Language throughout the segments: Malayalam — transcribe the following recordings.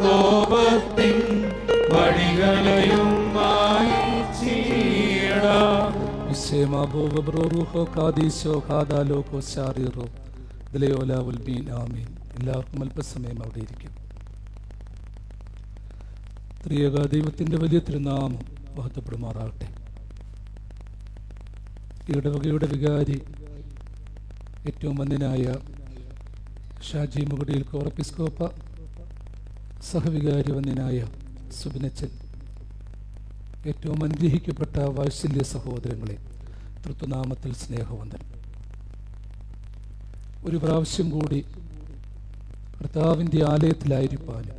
കോപത്തിൻ എല്ലാവർക്കും അല്പസമയം അവിടെ ഇരിക്കും. ത്രിയേക വലിയ തിരുനാമം മഹത്വപ്പെടുമാറാകട്ടെ. ഇടവകയുടെ വികാരി ഏറ്റവും മന്ദിനായ ഷാജി മുകുടിയിൽ കോറപ്പിസ്കോപ്പ സഹവികാരി വന്യനായ സുബിനച്ചൻ ഏറ്റവും അനുഗ്രഹിക്കപ്പെട്ട വാത്സല്യ സഹോദരങ്ങളെ തൃത്വനാമത്തിൽ സ്നേഹവന്ദൻ ഒരു പ്രാവശ്യം കൂടി കർത്താവിന്റെ ആലയത്തിലായിരിക്കാനും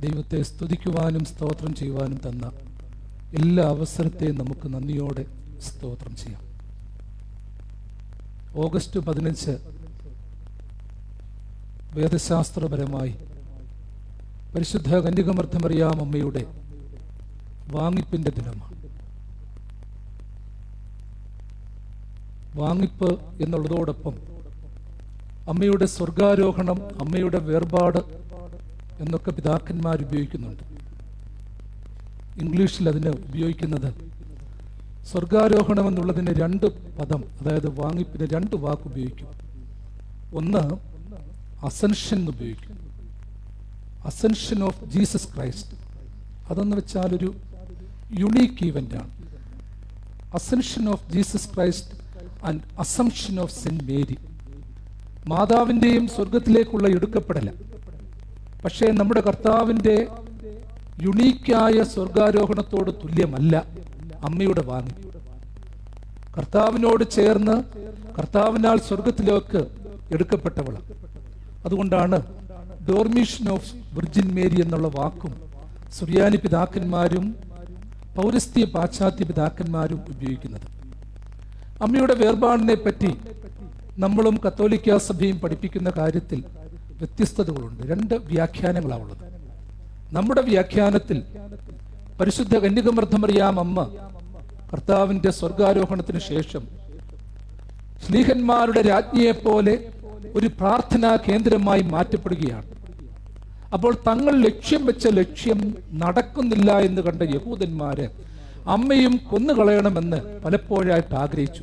ദൈവത്തെ സ്തുതിക്കുവാനും സ്തോത്രം ചെയ്യുവാനും തന്ന എല്ലാ അവസരത്തെയും നമുക്ക് നന്ദിയോടെ സ്തോത്രം ചെയ്യാം. ഓഗസ്റ്റ് പതിനഞ്ച് വേദശാസ്ത്രപരമായി പരിശുദ്ധ കന്യകമർത്ഥമറിയാം അമ്മയുടെ വാങ്ങിപ്പിന്റെ ദിനമാണ്. വാങ്ങിപ്പ് എന്നുള്ളതോടൊപ്പം അമ്മയുടെ സ്വർഗാരോഹണം അമ്മയുടെ വേർപാട് എന്നൊക്കെ പിതാക്കന്മാർ ഉപയോഗിക്കുന്നുണ്ട്. ഇംഗ്ലീഷിൽ അതിന് ഉപയോഗിക്കുന്നത് സ്വർഗാരോഹണം എന്നുള്ളതിന് രണ്ട് പദം അതായത് വാങ്ങിപ്പിന് രണ്ട് വാക്ക് ഉപയോഗിക്കും. ഒന്ന് അസൻഷൻ എന്ന് ഉപയോഗിക്കും. അസൻഷൻ ഓഫ് ജീസസ് ക്രൈസ്റ്റ് അതെന്ന് വെച്ചാൽ ഒരു യുണീക്ക് ഈവന്റ് ആണ്. Ascension of Jesus Christ and assumption of saint Mary മാതാവിന്റെയും സ്വർഗത്തിലേക്കുള്ള എടുക്കപ്പെടല. പക്ഷേ നമ്മുടെ കർത്താവിന്റെ യുണീക്കായ സ്വർഗാരോഹണത്തോട് തുല്യമല്ല അമ്മയുടെ വാങ്ങി. കർത്താവിനോട് ചേർന്ന് കർത്താവിനാൽ സ്വർഗത്തിലേക്ക് എടുക്കപ്പെട്ടവളാണ്. അതുകൊണ്ടാണ് ഡോർമിഷൻ ഓഫ് വിർജിൻ മേരി എന്നുള്ള വാക്കും സുറിയാനി പിതാക്കന്മാരും പൗരസ്ത്യ പാശ്ചാത്യ പിതാക്കന്മാരും ഉപയോഗിക്കുന്നത്. അമ്മയുടെ വേർപാടിനെ പറ്റി നമ്മളും കത്തോലിക്ക സഭയും പഠിപ്പിക്കുന്ന കാര്യത്തിൽ വ്യത്യസ്തതകളുണ്ട്. രണ്ട് വ്യാഖ്യാനങ്ങളാണുള്ളത്. നമ്മുടെ വ്യാഖ്യാനത്തിൽ പരിശുദ്ധ കന്യകമർദ്ദമറിയാം അമ്മ കർത്താവിന്റെ സ്വർഗാരോഹണത്തിന് ശേഷം സ്ലീഹന്മാരുടെ രാജ്ഞിയെപ്പോലെ ഒരു പ്രാർത്ഥനാ കേന്ദ്രമായി മാറ്റപ്പെടുകയാണ്. അപ്പോൾ തങ്ങൾ ലക്ഷ്യം വെച്ച ലക്ഷ്യം നടക്കുന്നില്ല എന്ന് കണ്ട യഹൂദന്മാര് അമ്മയും കൊന്നുകളയണമെന്ന് പലപ്പോഴായിട്ട് ആഗ്രഹിച്ചു.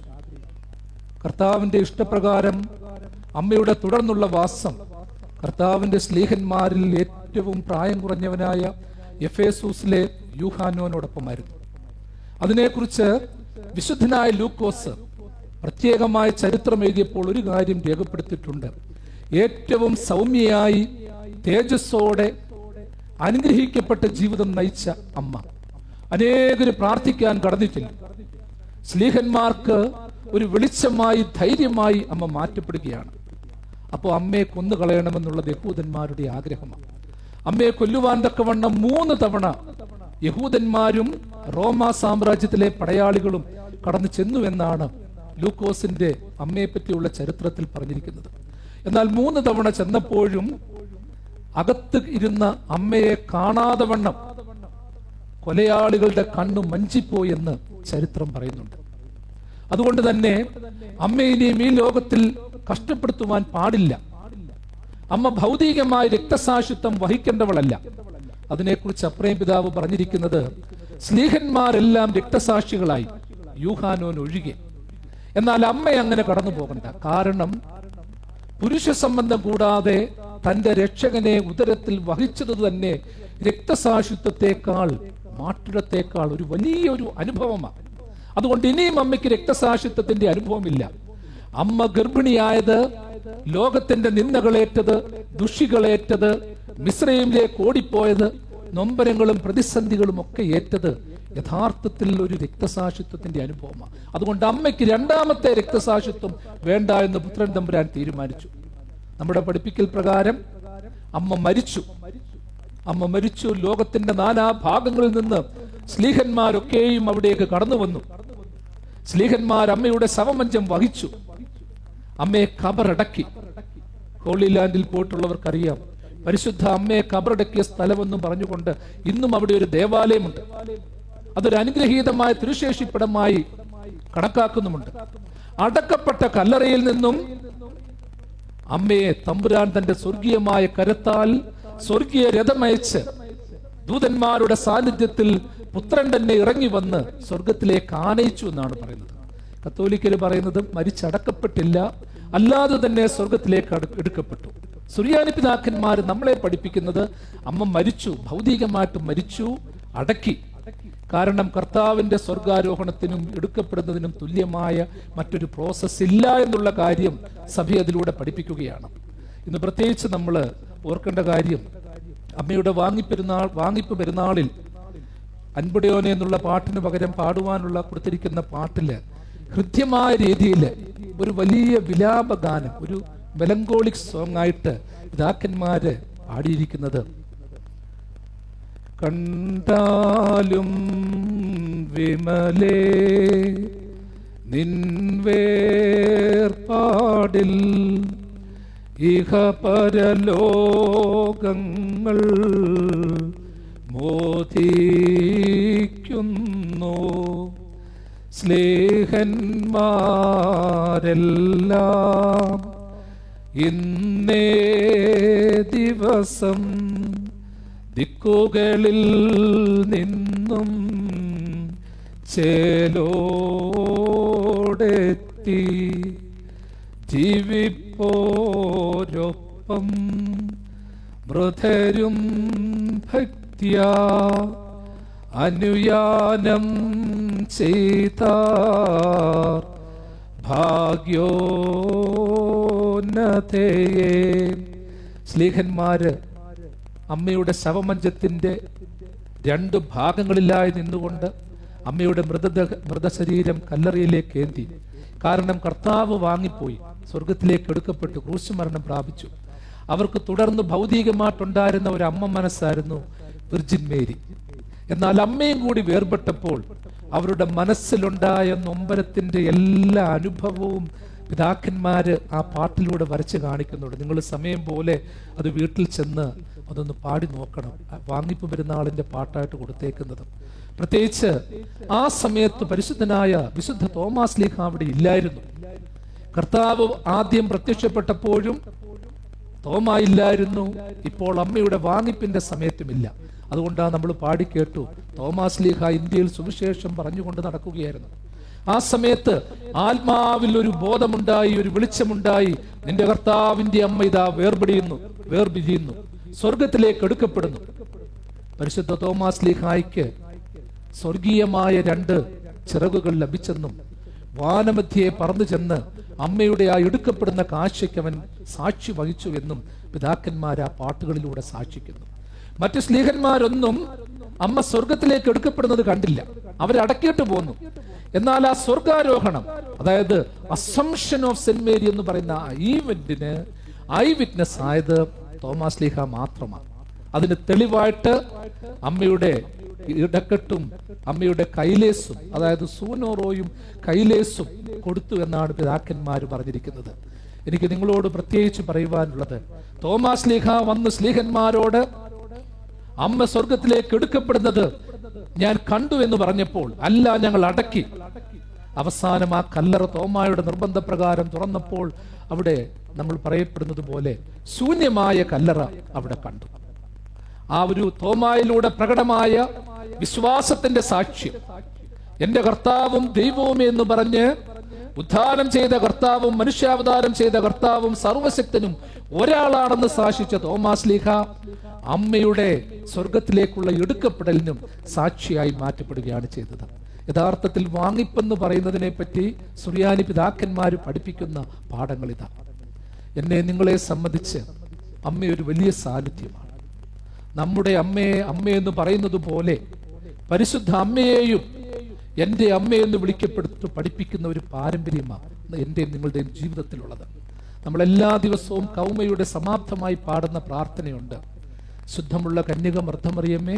കർത്താവിന്റെ ഇഷ്ടപ്രകാരം അമ്മയുടെ തുടർന്നുള്ള വാസം കർത്താവിന്റെ സ്ലീഹന്മാരിൽ ഏറ്റവും പ്രായം കുറഞ്ഞവനായ എഫേസൂസിലെ യൂഹാനോനോടൊപ്പമായിരുന്നു. അതിനെക്കുറിച്ച് വിശുദ്ധനായ ലൂക്കോസ് പ്രത്യേകമായ ചരിത്രം എഴുതിയപ്പോൾ ഒരു കാര്യം രേഖപ്പെടുത്തിയിട്ടുണ്ട്. ഏറ്റവും സൗമ്യയായി തേജസ്സോടെ അനുഗ്രഹിക്കപ്പെട്ട ജീവിതം നയിച്ച അമ്മ. അനേകര് പ്രാർത്ഥിക്കാൻ കടന്നിട്ടില്ല. സ്ലീഹന്മാർക്ക് ഒരു വെളിച്ചമായി ധൈര്യമായി അമ്മ മാറ്റപ്പെടുകയാണ്. അപ്പോൾ അമ്മയെ കൊന്നുകളയണമെന്നുള്ളത് യഹൂദന്മാരുടെ ആഗ്രഹമാണ്. അമ്മയെ കൊല്ലുവാൻ തക്കവണ്ണം മൂന്ന് തവണ യഹൂദന്മാരും റോമ സാമ്രാജ്യത്തിലെ പടയാളികളും കടന്നു ചെന്നു എന്നാണ് ലൂക്കോസിന്റെ അമ്മയെ പറ്റിയുള്ള ചരിത്രത്തിൽ പറഞ്ഞിരിക്കുന്നത്. എന്നാൽ മൂന്ന് തവണ ചെന്നപ്പോഴും അകത്ത് ഇരുന്ന അമ്മയെ കാണാതെ വണ്ണം കൊലയാളികളുടെ കണ്ണു മഞ്ചിപ്പോയി എന്ന് ചരിത്രം പറയുന്നുണ്ട്. അതുകൊണ്ട് തന്നെ അമ്മ അമ്മയിനെയും ഈ ലോകത്തിൽ കഷ്ടപ്പെടുത്തുവാൻ പാടില്ല. അമ്മ ഭൗതികമായ രക്തസാക്ഷിത്വം വഹിക്കേണ്ടവളല്ല. അതിനെക്കുറിച്ച് അപ്രേം പിതാവ് പറഞ്ഞിരിക്കുന്നത് സ്നേഹന്മാരെല്ലാം രക്തസാക്ഷികളായി യൂഹാനോൻ ഒഴികെ. എന്നാൽ അമ്മ അങ്ങനെ കടന്നു പോകണ്ട കാരണം പുരുഷ സംബന്ധം കൂടാതെ തന്റെ രക്ഷകനെ ഉദരത്തിൽ വഹിച്ചത് തന്നെ രക്തസാക്ഷിത്വത്തെക്കാൾ മാട്ടിടത്തേക്കാൾ ഒരു വലിയൊരു അനുഭവമാണ്. അതുകൊണ്ട് ഇനിയും അമ്മയ്ക്ക് രക്തസാക്ഷിത്വത്തിന്റെ അനുഭവമില്ല. അമ്മ ഗർഭിണിയായത് ലോകത്തിന്റെ നിന്ദകളേറ്റത് ദുഷികളേറ്റത് മിശ്രയിലേക്ക് ഓടിപ്പോയത് നൊമ്പരങ്ങളും പ്രതിസന്ധികളും ഒക്കെ ഏറ്റത് യഥാർത്ഥത്തിൽ ഒരു രക്തസാക്ഷിത്വത്തിന്റെ അനുഭവമാണ്. അതുകൊണ്ട് അമ്മയ്ക്ക് രണ്ടാമത്തെ രക്തസാക്ഷിത്വം വേണ്ട എന്ന് പുത്രൻ തമ്പുരാൻ തീരുമാനിച്ചു. നമ്മുടെ പഠിപ്പിക്കൽ പ്രകാരം അമ്മ മരിച്ചു. അമ്മ മരിച്ചു. ലോകത്തിന്റെ നാനാ ഭാഗങ്ങളിൽ നിന്ന് സ്ലീഹന്മാരൊക്കെയും അവിടേക്ക് കടന്നു വന്നു. സ്ലീഹന്മാർ അമ്മയുടെ സമമഞ്ചം വഹിച്ചു. അമ്മയെ കബറടക്കി. ഹോളി ലാൻഡിൽ പോയിട്ടുള്ളവർക്കറിയാം. പരിശുദ്ധ അമ്മയെ കബറടക്കിയ സ്ഥലമെന്നും പറഞ്ഞുകൊണ്ട് ഇന്നും അവിടെ ഒരു ദേവാലയമുണ്ട്. അതൊരു അനുഗ്രഹീതമായ തിരുശേഷിപ്പിടമായി കണക്കാക്കുന്നുമുണ്ട്. അടക്കപ്പെട്ട കല്ലറയിൽ നിന്നും അമ്മയെ തമ്പുരാൻ തന്റെ സ്വർഗീയമായ കരത്താൽ സ്വർഗീയ രഥമയച്ച് ദൂതന്മാരുടെ സാന്നിധ്യത്തിൽ പുത്രൻ തന്നെ ഇറങ്ങി വന്ന് സ്വർഗത്തിലേക്ക് ആനയിച്ചു എന്നാണ് പറയുന്നത്. കത്തോലിക്കര് പറയുന്നത് മരിച്ചടക്കപ്പെട്ടില്ല അല്ലാതെ തന്നെ സ്വർഗത്തിലേക്ക് എടുക്കപ്പെട്ടു. സുറിയാനി പിതാക്കന്മാർ നമ്മളെ പഠിപ്പിക്കുന്നത് അമ്മ മരിച്ചു ഭൗതികമായിട്ട് മരിച്ചു അടക്കി. കാരണം കർത്താവിന്റെ സ്വർഗാരോഹണത്തിനും എടുക്കപ്പെടുന്നതിനും തുല്യമായ മറ്റൊരു പ്രോസസ്സ് ഇല്ല എന്നുള്ള കാര്യം സഭ അതിലൂടെ പഠിപ്പിക്കുകയാണ്. ഇന്ന് പ്രത്യേകിച്ച് നമ്മൾ ഓർക്കേണ്ട കാര്യം അമ്മയുടെ വാങ്ങിപ്പെരുന്നാൾ വാങ്ങിപ്പ് പെരുന്നാളിൽ അൻപുടയോനെ എന്നുള്ള പാട്ടിന് പകരം പാടുവാനുള്ള കൊടുത്തിരിക്കുന്ന പാട്ടിൽ ഹൃദ്യമായ രീതിയിൽ ഒരു വലിയ വിലാപഗാനം ഒരു മെലങ്കോളിക് സോങ് ആയിട്ട് പിതാക്കന്മാര് പാടിയിരിക്കുന്നത്. കണ്ടാലും വിമലേ നിൻവേർപാടിൽ ഇഹ പരലോകങ്ങൾ മോദിക്കുന്നു. സ്നേഹന്മാരെല്ലാം ഇന്നേ ദിവസം ദിക്കുകളിൽ നിന്നും ചേലോടെത്തി ജീവിപ്പോരൊപ്പം മൃതരും ഭക്തിയ അനുയാനം ചെയ്ത ഭാഗ്യോന്നതയെ. സ്ലീഹന്മാര് അമ്മയുടെ ശവമഞ്ചത്തിന്റെ രണ്ട് ഭാഗങ്ങളിലായി നിന്നുകൊണ്ട് അമ്മയുടെ മൃതദേഹ മൃതശരീരം കല്ലറയിലേക്ക് ഏന്തി. കാരണം കർത്താവ് വാങ്ങിപ്പോയി. സ്വർഗത്തിലേക്ക് എടുക്കപ്പെട്ടു ക്രൂശ് മരണം പ്രാപിച്ചു. അവർക്ക് തുടർന്ന് ഭൗതികമായിട്ടുണ്ടായിരുന്ന ഒരു അമ്മ മനസ്സായിരുന്നു വിർജിൻ മേരി. എന്നാൽ അമ്മയും കൂടി വേർപെട്ടപ്പോൾ അവരുടെ മനസ്സിലുണ്ടായ നൊമ്പരത്തിന്റെ എല്ലാ അനുഭവവും പിതാക്കന്മാര് ആ പാട്ടിലൂടെ വരച്ച് കാണിക്കുന്നുണ്ട്. നിങ്ങൾ സമയം പോലെ അത് വീട്ടിൽ ചെന്ന് അതൊന്ന് പാടി നോക്കണം. വാങ്ങിപ്പ് പെരുന്നാളിന്റെ പാട്ടായിട്ട് കൊടുത്തേക്കുന്നത്. പ്രത്യേകിച്ച് ആ സമയത്ത് പരിശുദ്ധനായ വിശുദ്ധ തോമാസ് ലീഹ അവിടെ ഇല്ലായിരുന്നു. കർത്താവ് ആദ്യം പ്രത്യക്ഷപ്പെട്ടപ്പോഴും തോമ ഇല്ലായിരുന്നു. ഇപ്പോൾ അമ്മയുടെ വാങ്ങിപ്പിന്റെ സമയത്തുമില്ല. അതുകൊണ്ടാണ് നമ്മൾ പാടി കേട്ടു. തോമാസ് ലീഹ ഇന്ത്യയിൽ സുവിശേഷം പറഞ്ഞുകൊണ്ട് നടക്കുകയായിരുന്നു. ആ സമയത്ത് ആത്മാവിൽ ഒരു ബോധമുണ്ടായി ഒരു വെളിച്ചമുണ്ടായി. നിന്റെ കർത്താവിന്റെ അമ്മ ഇതാ വേർപിടിയുന്നു വേർപിരിയുന്നു സ്വർഗത്തിലേക്ക് എടുക്കപ്പെടുന്നു. പരിശുദ്ധ തോമാസ് ലീഹായ്ക്ക് സ്വർഗീയമായ രണ്ട് ചിറകുകൾ ലഭിച്ചെന്നും വാനമധ്യയെ പറന്നു ചെന്ന് അമ്മയുടെ ആ എടുക്കപ്പെടുന്ന കാഴ്ചയ്ക്ക് അവൻ സാക്ഷി വഹിച്ചു എന്നും പിതാക്കന്മാർ ആ പാട്ടുകളിലൂടെ സാക്ഷിക്കുന്നു. മറ്റു സ്ലീഹന്മാരൊന്നും അമ്മ സ്വർഗത്തിലേക്ക് എടുക്കപ്പെടുന്നത് കണ്ടില്ല. അവരടക്കിയിട്ട് പോന്നു. എന്നാൽ ആ സ്വർഗാരോഹണം അതായത് അസംഷൻ ഓഫ് സെന്റ് മേരി എന്ന് പറയുന്ന ഈവെന്റിന് ഐ വിറ്റ്നസ് ആയത് തോമസ് ലീഹ മാത്രമാണ്. അതിന് തെളിവായിട്ട് അമ്മയുടെ ഇടക്കെട്ടും അമ്മയുടെ കൈലേസും അതായത് സൂനോറോയും കൈലേസും കൊടുത്തു എന്നാണ് പിതാക്കന്മാർ പറഞ്ഞിരിക്കുന്നത്. എനിക്ക് നിങ്ങളോട് പ്രത്യേകിച്ച് പറയുവാനുള്ളത് തോമാസ് ലീഹ വന്ന് സ്ലീഹന്മാരോട് അമ്മ സ്വർഗത്തിലേക്ക് എടുക്കപ്പെടുന്നത് ഞാൻ കണ്ടു എന്ന് പറഞ്ഞപ്പോൾ അല്ല ഞങ്ങൾ അടക്കി. അവസാനം ആ കല്ലറ തോമായുടെ നിർബന്ധപ്രകാരം തുറന്നപ്പോൾ അവിടെ നമ്മൾ പറയപ്പെടുന്നത് പോലെ ശൂന്യമായ കല്ലറ അവിടെ കണ്ടു. ആ ഒരു തോമായിലൂടെ പ്രകടമായ വിശ്വാസത്തിന്റെ സാക്ഷ്യം. എന്റെ കർത്താവും ദൈവവും എന്ന് പറഞ്ഞ് ഉദ്ധാനം ചെയ്ത കർത്താവും മനുഷ്യാവതാരം ചെയ്ത കർത്താവും സർവശക്തനും ഒരാളാണെന്ന് സാക്ഷിച്ച തോമാസ് ലീഹ അമ്മയുടെ സ്വർഗത്തിലേക്കുള്ള എടുക്കപ്പെടലിനും സാക്ഷിയായി മാറ്റപ്പെടുകയാണ് ചെയ്തത്. യഥാർത്ഥത്തിൽ വാങ്ങിപ്പെന്ന് പറയുന്നതിനെ പറ്റി സുറിയാനി പിതാക്കന്മാർ പഠിപ്പിക്കുന്ന പാഠങ്ങൾ ഇതാ എന്നെ നിങ്ങളെ സംബന്ധിച്ച് അമ്മയൊരു വലിയ സാന്നിധ്യമാണ്. നമ്മുടെ അമ്മയെ അമ്മയെന്ന് പറയുന്നത് പോലെ പരിശുദ്ധ അമ്മയെയും എന്റെ അമ്മയെന്ന് വിളിക്കപ്പെടുത്തു പഠിപ്പിക്കുന്ന ഒരു പാരമ്പര്യമാണ് എന്റെയും നിങ്ങളുടെയും ജീവിതത്തിലുള്ളത്. നമ്മളെല്ലാ ദിവസവും കൗമയുടെ സമാപ്തമായി പാടുന്ന പ്രാർത്ഥനയുണ്ട്. ശുദ്ധമുള്ള കന്യക മർദ്ദമറിയമ്മേ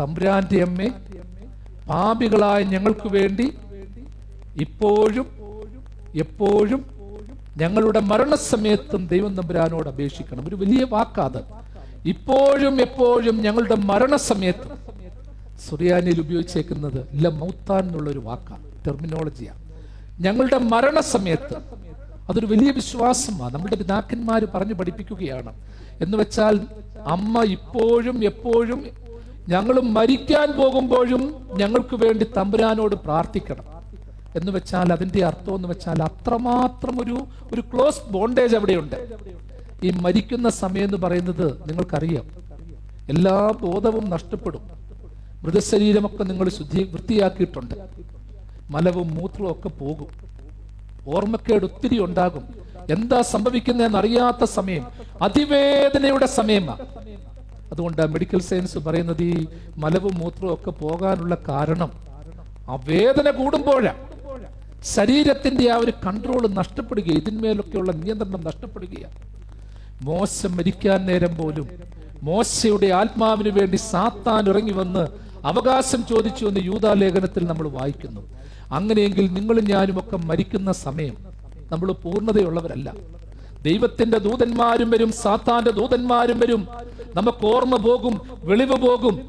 തമ്പ്രാന്റെ അമ്മേ പാപികളായ ഞങ്ങൾക്ക് വേണ്ടി ഇപ്പോഴും എപ്പോഴും ഞങ്ങളുടെ മരണസമയത്തും ദൈവം തമ്പുരാനോട് അപേക്ഷിക്കണം. ഒരു വലിയ വാക്കാത്. ഇപ്പോഴും എപ്പോഴും ഞങ്ങളുടെ മരണസമയത്തും സുറിയാനിയിൽ ഉപയോഗിച്ചേക്കുന്നത് ല മൗത്താൻ എന്നുള്ള ഒരു വാക്കാണ് ടെർമിനോളജിയാണ് ഞങ്ങളുടെ മരണസമയത്ത് അതൊരു വലിയ വിശ്വാസമാണ് നമ്മുടെ പിതാക്കന്മാർ പറഞ്ഞു പഠിപ്പിക്കുകയാണ്. എന്ന് വെച്ചാൽ അമ്മ ഇപ്പോഴും എപ്പോഴും ഞങ്ങൾ മരിക്കാൻ പോകുമ്പോഴും ഞങ്ങൾക്ക് വേണ്ടി തമ്പുരാനോട് പ്രാർത്ഥിക്കണം. എന്ന് വെച്ചാൽ അതിന്റെ അർത്ഥം എന്ന് വെച്ചാൽ അത്രമാത്രം ഒരു ഒരു ക്ലോസ് ബോണ്ടേജ് അവിടെയുണ്ട്. ഈ മരിക്കുന്ന സമയം എന്ന് പറയുന്നത് നിങ്ങൾക്കറിയാം. എല്ലാ ബോധവും നഷ്ടപ്പെടും. മൃതശരീരമൊക്കെ നിങ്ങൾ ശുദ്ധി വൃത്തിയാക്കിയിട്ടുണ്ട്. മലവും മൂത്രവും ഒക്കെ പോകും. ഓർമ്മക്കേട് ഒത്തിരി ഉണ്ടാകും. എന്താ സംഭവിക്കുന്നതെന്ന് അറിയാത്ത സമയം അതിവേദനയുടെ സമയമാണ് അതുകൊണ്ട് മെഡിക്കൽ സയൻസ് പറയുന്നത് ഈ മലവും മൂത്രവും ഒക്കെ പോകാനുള്ള കാരണം ആ വേദന കൂടുമ്പോഴാണ് ശരീരത്തിന്റെ ആ ഒരു കൺട്രോൾ നഷ്ടപ്പെടുകയാണ് ഇതിന്മേലൊക്കെയുള്ള നിയന്ത്രണം നഷ്ടപ്പെടുകയാണ് മോശം മരിക്കാൻ നേരം പോലും മോശയുടെ ആത്മാവിന് വേണ്ടി സാത്താൻ ഇറങ്ങി വന്ന് അവകാശം ചോദിച്ചു എന്ന് യൂതാലേഖനത്തിൽ നമ്മൾ വായിക്കുന്നു. അങ്ങനെയെങ്കിൽ നിങ്ങളും ഞാനും ഒക്കെ മരിക്കുന്ന സമയം നമ്മൾ പൂർണതയുള്ളവരല്ല. ദൈവത്തിന്റെ ദൂതന്മാരും വരും സാത്താന്റെ ദൂതന്മാരും വരും. നമുക്ക് ഓർമ്മ പോകും വെളിവ് പോകും.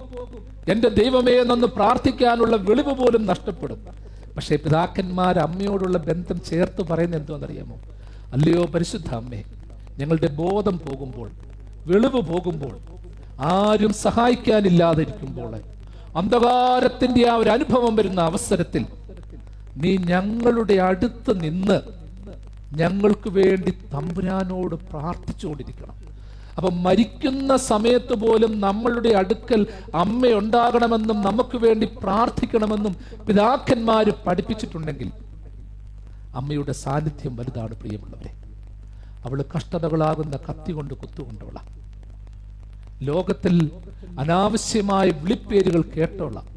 എന്റെ ദൈവമേ നന്ന് പ്രാർത്ഥിക്കാനുള്ള വെളിവ് പോലും നഷ്ടപ്പെടും. പക്ഷേ പിതാക്കന്മാർ അമ്മയോടുള്ള ബന്ധം ചേർത്ത് പറയുന്ന എന്തോന്നറിയാമോ അല്ലയോ പരിശുദ്ധ അമ്മേ ഞങ്ങളുടെ ബോധം പോകുമ്പോൾ വെളിവ് പോകുമ്പോൾ ആരും സഹായിക്കാനില്ലാതിരിക്കുമ്പോൾ അന്ധകാരത്തിന്റെ ആ ഒരു അനുഭവം വരുന്ന അവസരത്തിൽ നീ ഞങ്ങളുടെ അടുത്ത് നിന്ന് ഞങ്ങൾക്ക് വേണ്ടി തമ്പുരാനോട് പ്രാർത്ഥിച്ചുകൊണ്ടിരിക്കണം. അപ്പൊ മരിക്കുന്ന സമയത്ത് പോലും നമ്മളുടെ അടുക്കൽ അമ്മയുണ്ടാകണമെന്നും നമുക്ക് വേണ്ടി പ്രാർത്ഥിക്കണമെന്നും പിതാക്കന്മാർ പഠിപ്പിച്ചിട്ടുണ്ടെങ്കിൽ അമ്മയുടെ സാന്നിധ്യം വലുതാണ് പ്രിയമുള്ളവരെ. അവൾ കഷ്ടതകളാകുന്ന കത്തി കൊണ്ട് കുത്തുകൊണ്ടോളാം ലോകത്തിൽ അനാവശ്യമായ വിളിപ്പേരുകൾ കേട്ടോളാം.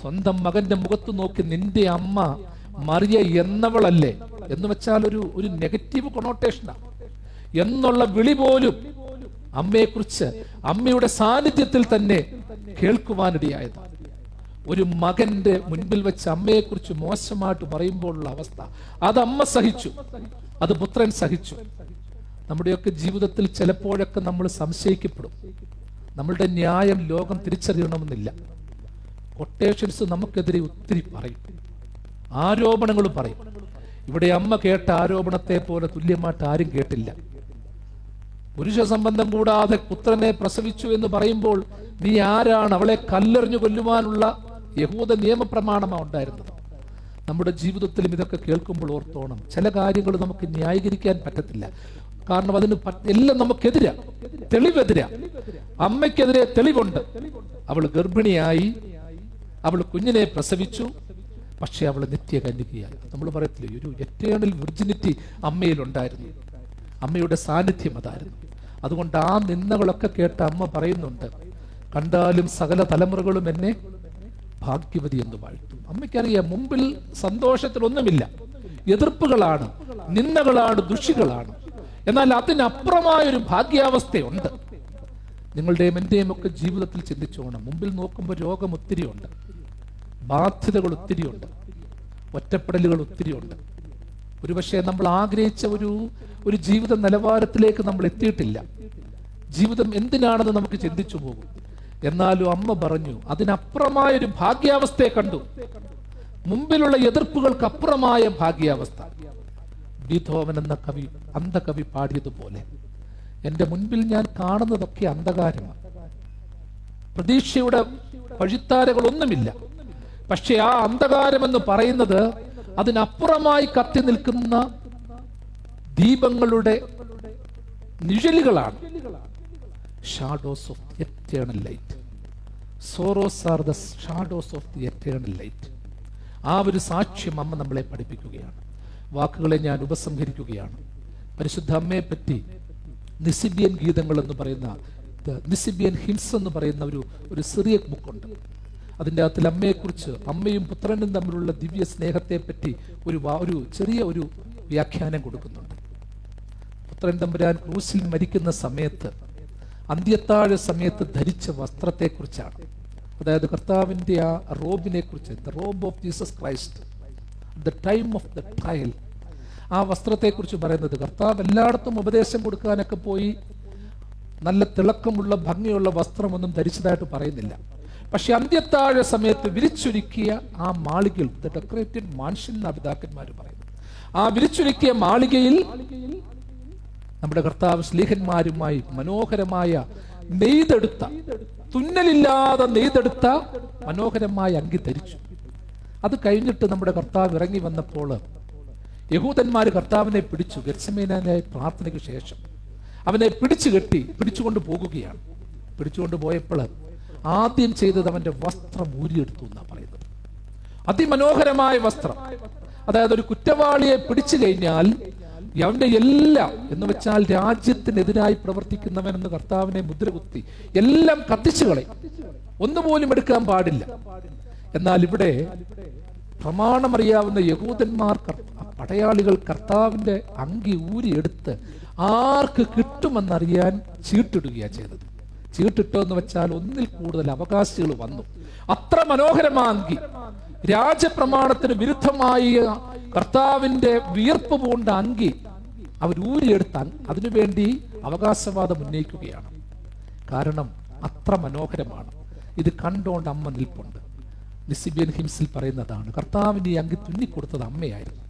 സ്വന്തം മകന്റെ മുഖത്ത് നോക്കി നിന്റെ അമ്മ മറിയ എന്നവളല്ലേ? എന്ന് വെച്ചാൽ ഒരു ഒരു നെഗറ്റീവ് കൊണോട്ടേഷനാണ് എന്നുള്ള വിളി പോലും അമ്മയെക്കുറിച്ച് അമ്മയുടെ സാന്നിധ്യത്തിൽ തന്നെ കേൾക്കുവാനിടയായതാണ് ഒരു മകന്റെ മുൻപിൽ വെച്ച് അമ്മയെക്കുറിച്ച് മോശമായിട്ട് പറയുമ്പോഴുള്ള അവസ്ഥ. അത് അമ്മ സഹിച്ചു. അത് പുത്രൻ സഹിച്ചു. നമ്മുടെയൊക്കെ ജീവിതത്തിൽ ചിലപ്പോഴൊക്കെ നമ്മൾ സംശയിക്കപ്പെടും. നമ്മളുടെ ന്യായം ലോകം തിരിച്ചറിയണമെന്നില്ല. കൊട്ടേഷൻസ് നമുക്കെതിരെ ഒത്തിരി പറയും. ആരോപണങ്ങൾ പറയും. ഇവിടെ അമ്മ കേട്ട ആരോപണത്തെ പോലെ തുല്യമായിട്ട് ആരും കേട്ടില്ല. പുരുഷ സംബന്ധം കൂടാതെ പുത്രനെ പ്രസവിച്ചു എന്ന് പറയുമ്പോൾ നീ ആരാണ് അവളെ കല്ലെറിഞ്ഞു കൊല്ലുവാനുള്ള യഹൂദ നിയമപ്രമാണമാണ് ഉണ്ടായിരുന്നത്. നമ്മുടെ ജീവിതത്തിലും ഇതൊക്കെ കേൾക്കുമ്പോൾ ഓർത്തോണം. ചില കാര്യങ്ങൾ നമുക്ക് ന്യായീകരിക്കാൻ പറ്റത്തില്ല. കാരണം അതിന് എല്ലാം നമുക്കെതിരാ തെളിവെതിരാ. അമ്മയ്ക്കെതിരെ തെളിവുണ്ട്. അവൾ ഗർഭിണിയായി. അവൾ കുഞ്ഞിനെ പ്രസവിച്ചു. പക്ഷെ അവൾ നിത്യകന്യകയായി നമ്മൾ പറയത്തില്ലേ ഒരു എറ്റേണൽ വിർജിനിറ്റി അമ്മയിലുണ്ടായിരുന്നു. അമ്മയുടെ സാന്നിധ്യം അതായിരുന്നു. അതുകൊണ്ട് ആ നിന്നകളൊക്കെ കേട്ട അമ്മ പറയുന്നുണ്ട് കണ്ടാലും സകല തലമുറകളും എന്നെ ഭാഗ്യവതി എന്ന് വാഴ്ത്തും. അമ്മയ്ക്കറിയാം മുമ്പിൽ സന്തോഷത്തിലൊന്നുമില്ല. എതിർപ്പുകളാണ് നിന്നകളാണ് ദുഷികളാണ്. എന്നാൽ അതിനപ്പുറമായ ഒരു ഭാഗ്യാവസ്ഥയുണ്ട്. നിങ്ങളുടെയും എന്റെയും ഒക്കെ ജീവിതത്തിൽ ചിന്തിച്ചോണം. മുമ്പിൽ നോക്കുമ്പോൾ രോഗം ഒത്തിരിയുണ്ട് ബാധ്യതകൾ ഒത്തിരിയുണ്ട് ഒറ്റപ്പെടലുകൾ ഒത്തിരിയുണ്ട് ഒരുപക്ഷെ നമ്മൾ ആഗ്രഹിച്ച ഒരു ഒരു ജീവിത നിലവാരത്തിലേക്ക് നമ്മൾ എത്തിയിട്ടില്ല. ജീവിതം എന്തിനാണെന്ന് നമുക്ക് ചിന്തിച്ചു പോകും. എന്നാലും അമ്മ പറഞ്ഞു അതിനപ്പുറമായ ഒരു ഭാഗ്യാവസ്ഥയെ കണ്ടു. മുമ്പിലുള്ള എതിർപ്പുകൾക്കപ്പുറമായ ഭാഗ്യാവസ്ഥ. ബീഥോവൻ എന്ന കവി അന്ധകവി പാടിയതുപോലെ. എന്റെ മുൻപിൽ ഞാൻ കാണുന്നതൊക്കെ അന്ധകാരമാണ്. പ്രതീക്ഷയുടെ വഴിത്താരകളൊന്നുമില്ല പക്ഷെ ആ അന്ധകാരം എന്ന് പറയുന്നത് അതിനപ്പുറമായി കത്തി നിൽക്കുന്ന ദീപങ്ങളുടെ നിഴലുകളാണ്. Shadows of the eternal light sorrows are the shadows of the eternal light ആ ഒരു സാക്ഷ്യം അമ്മ നമ്മളെ പഠിപ്പിക്കുകയാണ്. വാക്കുകളെ ഞാൻ ഉപസംഹരിക്കുകയാണ്. പരിശുദ്ധ അമ്മയെ പറ്റി നിസിബിയൻ ഗീതങ്ങൾ എന്ന് പറയുന്ന നിസിബിയൻ ഹിംസ് എന്ന് പറയുന്ന ഒരു ഒരു സിറിയ ബുക്കുണ്ട്. അതിന്റെ അകത്തിൽ അമ്മയെക്കുറിച്ച് അമ്മയും പുത്രനും തമ്മിലുള്ള ദിവ്യ സ്നേഹത്തെ പറ്റി ഒരു ഒരു ചെറിയ ഒരു വ്യാഖ്യാനം കൊടുക്കുന്നുണ്ട്. പുത്രൻ തമ്പുരാൻ ക്രൂസിൽ മരിക്കുന്ന സമയത്ത് അന്ത്യത്താഴ സമയത്ത് ധരിച്ച വസ്ത്രത്തെക്കുറിച്ചാണ്. അതായത് കർത്താവിന്റെ ആ റോബിനെ കുറിച്ച് the robe of Jesus Christ. The time of the trial ആ വസ്ത്രത്തെക്കുറിച്ച് പറയുന്നത് കർത്താവ് എല്ലായിടത്തും ഉപദേശം കൊടുക്കാനൊക്കെ പോയി. നല്ല തിളക്കമുള്ള ഭംഗിയുള്ള വസ്ത്രമൊന്നും ധരിച്ചതായിട്ട് പറയുന്നില്ല. പക്ഷെ അന്ത്യത്താഴ സമയത്ത് വിരിച്ചൊരുക്കിയ ആ മാളികയിൽ ദ ഡെക്കറേറ്റഡ് മാൻഷൻ എന്ന പിതാക്കന്മാർ പറയുന്നു. ആ വിരിച്ചൊരുക്കിയ മാളികയിൽ നമ്മുടെ കർത്താവ് സ്ലീഹന്മാരുമായി മനോഹരമായ നെയ്തെടുത്ത തുന്നലില്ലാതെ നെയ്തെടുത്ത മനോഹരമായ അങ്കി ധരിച്ചു. അത് കഴിഞ്ഞിട്ട് നമ്മുടെ കർത്താവ് ഇറങ്ങി വന്നപ്പോൾ യഹൂദന്മാർ കർത്താവിനെ പിടിച്ചു ഗർസമേനായ പ്രാർത്ഥനയ്ക്ക് ശേഷം. അവനെ പിടിച്ചു കെട്ടി പിടിച്ചുകൊണ്ട് പോകുകയാണ്. പിടിച്ചുകൊണ്ട് പോയപ്പോൾ ആദ്യം ചെയ്തത് അവന്റെ വസ്ത്രം ഊരിയെടുത്തു എന്നാണ് പറയുന്നത്. അതിമനോഹരമായ വസ്ത്രം. അതായത് ഒരു കുറ്റവാളിയെ പിടിച്ചു കഴിഞ്ഞാൽ അവന്റെ എല്ലാം എന്ന് വെച്ചാൽ രാജ്യത്തിനെതിരായി പ്രവർത്തിക്കുന്നവൻ എന്ന് കർത്താവിനെ മുദ്രകുത്തി എല്ലാം കത്തിച്ചു കളയും. ഒന്നുപോലും എടുക്കാൻ പാടില്ല. എന്നാൽ ഇവിടെ പ്രമാണമറിയാവുന്ന യഹൂദന്മാർ പടയാളികൾ കർത്താവിന്റെ അങ്കി ഊരിയെടുത്ത് ആർക്ക് കിട്ടുമെന്നറിയാൻ ചീട്ടിടുകയാണ് ചെയ്തത്. ചീട്ടിട്ടോ എന്ന് വെച്ചാൽ ഒന്നിൽ കൂടുതൽ അവകാശികൾ വന്നു. അത്ര മനോഹരമാങ്കി രാജപ്രമാണത്തിന് വിരുദ്ധമായ കർത്താവിന്റെ വിയർപ്പ് പൂണ്ട അങ്കി അങ്- അതിനുവേണ്ടി അവകാശവാദം ഉന്നയിക്കുകയാണ്. കാരണം അത്ര മനോഹരമാണ്. ഇത് കണ്ടോണ്ട് അമ്മ നിൽപ്പുണ്ട്. നിസിബിയൻ ഹിംസിൽ പറയുന്നതാണ് കർത്താവിന്റെ അങ്കി തുന്നിക്കൊടുത്തത് അമ്മയായിരുന്നു.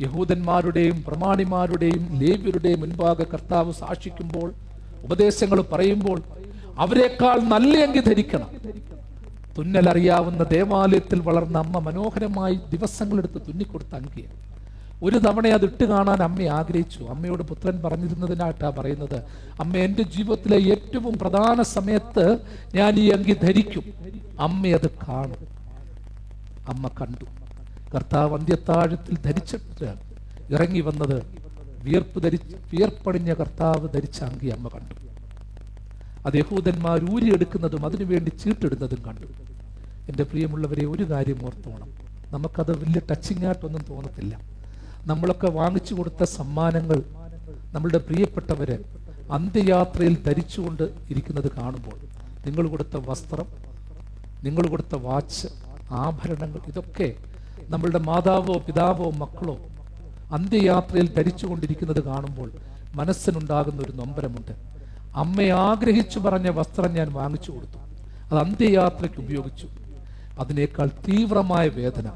യഹൂദന്മാരുടെയും പ്രമാണിമാരുടെയും ലേവ്യരുടെയും മുൻപാകെ കർത്താവ് സാക്ഷിക്കുമ്പോൾ ഉപദേശങ്ങൾ പറയുമ്പോൾ അവരെക്കാൾ നല്ല അങ്കി ധരിക്കണം. തുന്നലറിയാവുന്ന ദേവാലയത്തിൽ വളർന്ന അമ്മ മനോഹരമായി ദിവസങ്ങളെടുത്ത് തുന്നിക്കൊടുത്ത അങ്കിയാണ്. ഒരു തവണ അത് ഇട്ട് കാണാൻ അമ്മ ആഗ്രഹിച്ചു. അമ്മയോട് പുത്രൻ പറഞ്ഞിരുന്നതിനായിട്ടാണ് പറയുന്നത്. അമ്മ എന്റെ ജീവിതത്തിലെ ഏറ്റവും പ്രധാന സമയത്ത് ഞാൻ ഈ അങ്കി ധരിക്കും. അമ്മ അത് കാണും. അമ്മ കണ്ടു. കർത്താവ് അന്ത്യത്താഴത്തിൽ ധരിച്ചിട്ട് ഇറങ്ങി വന്നത് വിയർപ്പ് ധരിച്ച് വിയർപ്പണിഞ്ഞ കർത്താവ് ധരിച്ച അങ്കി അമ്മ കണ്ടു. അത് യഹൂദന്മാർ ഊരിയെടുക്കുന്നതും അതിനുവേണ്ടി ചീട്ടിടുന്നതും കണ്ടു. എന്റെ പ്രിയമുള്ളവരെ ഒരു കാര്യം ഓർത്തോണം. നമുക്കത് വലിയ ടച്ചിങ് ആയിട്ടൊന്നും തോന്നത്തില്ല. നമ്മളൊക്കെ വാങ്ങിച്ചു കൊടുത്ത സമ്മാനങ്ങൾ നമ്മളുടെ പ്രിയപ്പെട്ടവര് അന്ത്യയാത്രയിൽ ധരിച്ചുകൊണ്ട് ഇരിക്കുന്നത് കാണുമ്പോൾ നിങ്ങൾ കൊടുത്ത വസ്ത്രം നിങ്ങൾ കൊടുത്ത വാച്ച് ആഭരണങ്ങൾ ഇതൊക്കെ നമ്മളുടെ മാതാവോ പിതാവോ മക്കളോ അന്ത്യയാത്രയിൽ ധരിച്ചുകൊണ്ടിരിക്കുന്നത് കാണുമ്പോൾ മനസ്സിനുണ്ടാകുന്ന ഒരു നൊമ്പരമുണ്ട്. അമ്മ ആഗ്രഹിച്ചു പറഞ്ഞ വസ്ത്രം ഞാൻ വാങ്ങിച്ചു കൊടുത്തു. അത് അന്ത്യയാത്രയ്ക്ക് ഉപയോഗിച്ചു. അതിനേക്കാൾ തീവ്രമായ വേദന.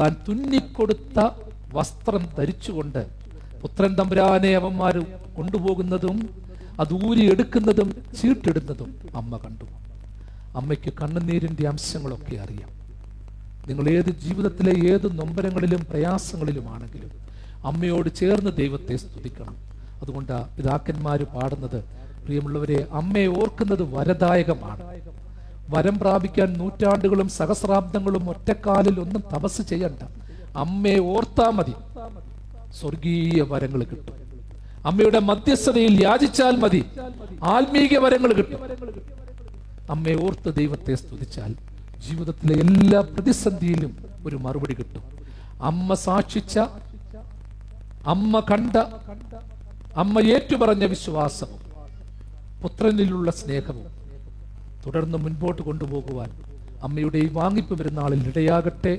താൻ തുന്നിക്കൊടുത്ത വസ്ത്രം ധരിച്ചുകൊണ്ട് പുത്രൻ തമ്പുരാനെ അവന്മാർ കൊണ്ടുപോകുന്നതും അത് ഊരിയെടുക്കുന്നതും ചീട്ടിടുന്നതും അമ്മ കണ്ടു. അമ്മയ്ക്ക് കണ്ണുനീരിന്റെ അംശങ്ങളൊക്കെ അറിയാം. നിങ്ങൾ ഏത് ജീവിതത്തിലെ ഏത് നൊമ്പരങ്ങളിലും പ്രയാസങ്ങളിലുമാണെങ്കിലും അമ്മയോട് ചേർന്ന് ദൈവത്തെ സ്തുതിക്കണം. അതുകൊണ്ട് പിതാക്കന്മാർ പാടുന്നത് പ്രിയമുള്ളവരെ അമ്മയെ ഓർക്കുന്നത് വരദായകമാണ്. വരം പ്രാപിക്കാൻ നൂറ്റാണ്ടുകളും സഹസ്രാബ്ദങ്ങളും ഒറ്റക്കാലിൽ ഒന്നും തപസ് ചെയ്യണ്ട. അമ്മയെ ഓർത്താ മതി. സ്വർഗീയ വരങ്ങൾ കിട്ടും. അമ്മയുടെ മധ്യസ്ഥതയിൽ യാചിച്ചാൽ മതി. ആത്മീക വരങ്ങൾ കിട്ടും. അമ്മയെ ഓർത്ത് ദൈവത്തെ സ്തുതിച്ചാൽ ജീവിതത്തിലെ എല്ലാ പ്രതിസന്ധിയിലും ഒരു മറുപടി കിട്ടും. അമ്മ സാക്ഷിച്ച അമ്മ കണ്ട അമ്മ ഏറ്റുപറഞ്ഞ വിശ്വാസവും പുത്രനിലുള്ള സ്നേഹവും തുടർന്ന് മുൻപോട്ട് കൊണ്ടുപോകുവാൻ അമ്മയുടെ ഈ വാങ്ങിപ്പ് പെരുന്നാളിൽ ഇടയാകട്ടെ.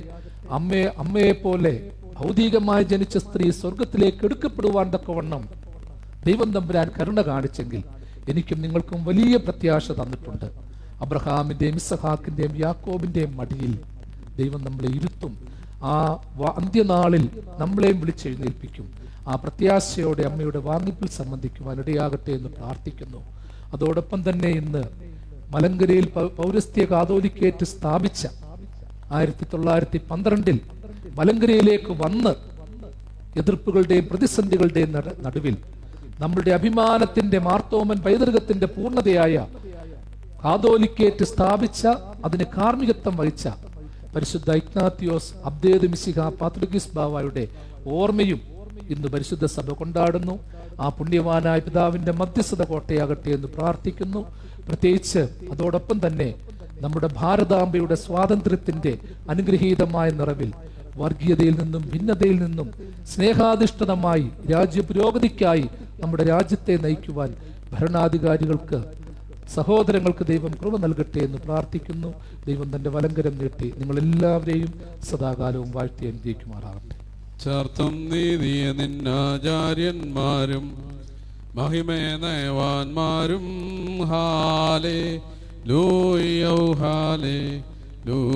അമ്മയെ അമ്മയെ പോലെ ഭൗതികമായി ജനിച്ച സ്ത്രീ സ്വർഗത്തിലേക്ക് എടുക്കപ്പെടുവാൻ തക്കവണ്ണം ദൈവം തമ്പുരാൻ കരുണ കാണിച്ചെങ്കിൽ എനിക്കും നിങ്ങൾക്കും വലിയ പ്രത്യാശ തന്നിട്ടുണ്ട്. അബ്രഹാമിന്റെയും ഇസഹാക്കിന്റെയും യാക്കോബിന്റെയും മടിയിൽ ദൈവം നമ്മളെ ഇരുത്തും. ആ അന്ത്യനാളിൽ നമ്മളെയും വിളിച്ചെഴുന്നേൽപ്പിക്കും. ആ പ്രത്യാശയോടെ അമ്മയുടെ വാങ്ങിപ്പിൽ സംബന്ധിക്കുവാൻ ഇടയാകട്ടെ എന്ന് പ്രാർത്ഥിക്കുന്നു. അതോടൊപ്പം തന്നെ ഇന്ന് മലങ്കരയിൽ പൗരസ്ത്യ കാതോലിക്കേറ്റ് സ്ഥാപിച്ച ആയിരത്തി തൊള്ളായിരത്തി പന്ത്രണ്ടിൽ മലങ്കരയിലേക്ക് വന്ന് എതിർപ്പുകളുടെയും പ്രതിസന്ധികളുടെയും നടുവിൽ നമ്മളുടെ അഭിമാനത്തിന്റെ മാർത്തോമൻ പൈതൃകത്തിന്റെ പൂർണതയായ കാതോലിക്കേറ്റ് സ്ഥാപിച്ച അതിന് കാർമ്മികത്വം വഹിച്ച പരിശുദ്ധ ഇഗ്നാത്തിയോസ് അബ്ദേദ് മിസിഹ പാത്രിഗിസ് ബാവായുടെ ഓർമ്മയും ഇന്ന് പരിശുദ്ധ സഭ കൊണ്ടാടുന്നു. ആ പുണ്യവാനായ പിതാവിന്റെ മധ്യസ്ഥത കോട്ടയാകട്ടെ എന്ന് പ്രാർത്ഥിക്കുന്നു. പ്രത്യേകിച്ച് അതോടൊപ്പം തന്നെ നമ്മുടെ ഭാരതാംബയുടെ സ്വാതന്ത്ര്യത്തിന്റെ അനുഗ്രഹീതമായ നിറവിൽ വർഗീയതയിൽ നിന്നും ഭിന്നതയിൽ നിന്നും സ്നേഹാധിഷ്ഠിതമായി രാജ്യ പുരോഗതിക്കായി നമ്മുടെ രാജ്യത്തെ നയിക്കുവാൻ ഭരണാധികാരികൾക്ക് സഹോദരങ്ങൾക്ക് ദൈവം കൃപ നൽകട്ടെ എന്ന് പ്രാർത്ഥിക്കുന്നു. ദൈവം തന്റെ വലങ്കരം നീട്ടി നിങ്ങളെല്ലാവരെയും സദാകാലവും വാഴ്ത്തി അനുഗ്രഹിക്കുമാറാകട്ടെ. ചേർത്തും നീതിയ നിന്നാചാര്യന്മാരും മഹിമേ നയവാന്മാരും. ഹാലേ ലൂയൗ ഹാലേ ലൂ